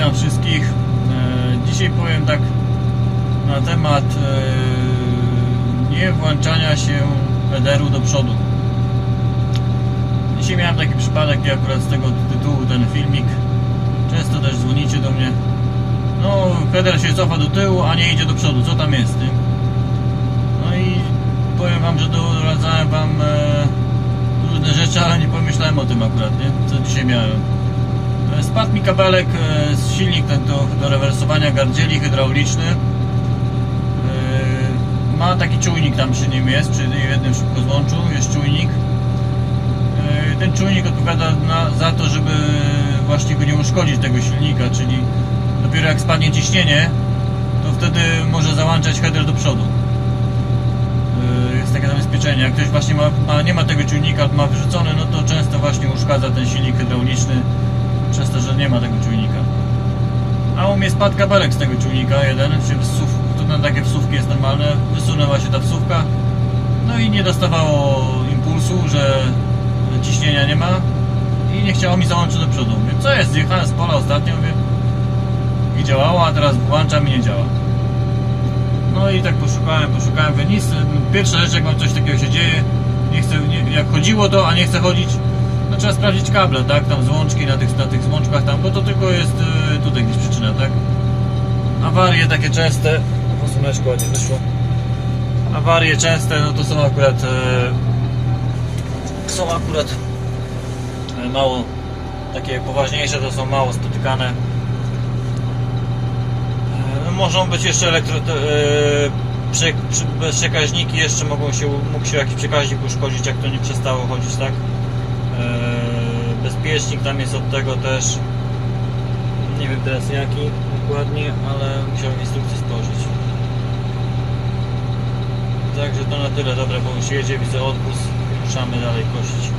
Witam wszystkich. E, Dzisiaj powiem tak na temat e, nie włączania się pederu do przodu. Dzisiaj miałem taki przypadek i akurat z tego tytułu ten filmik. Często też dzwonicie do mnie. No, peder się cofa do tyłu, a nie idzie do przodu. Co tam jest? Nie? No i powiem wam, że doradzałem wam e, różne rzeczy, ale nie pomyślałem o tym akurat, nie? Co dzisiaj miałem. Spadł mi kabelek e, z silnik ten do, do rewersowania gardzieli hydrauliczny. E, Ma taki czujnik tam przy nim jest, przy jednym szybkozłączu jest czujnik. E, Ten czujnik odpowiada na, za to, żeby właśnie go nie uszkodzić tego silnika, czyli dopiero jak spadnie ciśnienie, to wtedy może załączać header do przodu. Jest takie zabezpieczenie. Jak ktoś właśnie ma, ma, nie ma tego czujnika, ma wyrzucony, no to często właśnie uszkadza ten silnik hydrauliczny przez to, że nie ma tego czujnika. A u mnie spadł kabelek z tego czujnika, jeden, czy wsów, to na takie wsówki jest normalne, wysunęła się ta wsówka, no i nie dostawało impulsu, że ciśnienia nie ma i nie chciało mi załączyć do przodu. Mówię, co jest, zjechałem z pola ostatnio, mówię, i działało, a teraz włączam i nie działa. No i tak poszukałem, poszukałem, mówię, nic, pierwsza rzecz, jak mam coś takiego się dzieje, nie chcę, nie, jak chodziło to, a nie chcę chodzić, no trzeba sprawdzić kable, tak, tam złączki na tych, na tych złączkach tam, bo to tylko jest y, tutaj gdzieś przyczyna, tak. Awarie takie częste, o słoneczko ładnie wyszło. Awarie częste, no to są akurat, y, są akurat y, mało, takie poważniejsze, to są mało spotykane. Y, no Mogą być jeszcze elektro, przekaźniki, jeszcze mogą się, mógł się jakiś przekaźnik uszkodzić, jak to nie przestało chodzić, tak. Eee, bezpiecznik tam jest od tego też. Nie wiem teraz jaki dokładnie, ale musiałem instrukcję spojrzeć także to na tyle, dobra, bo już jedzie, widzę odpust ruszamy dalej kosić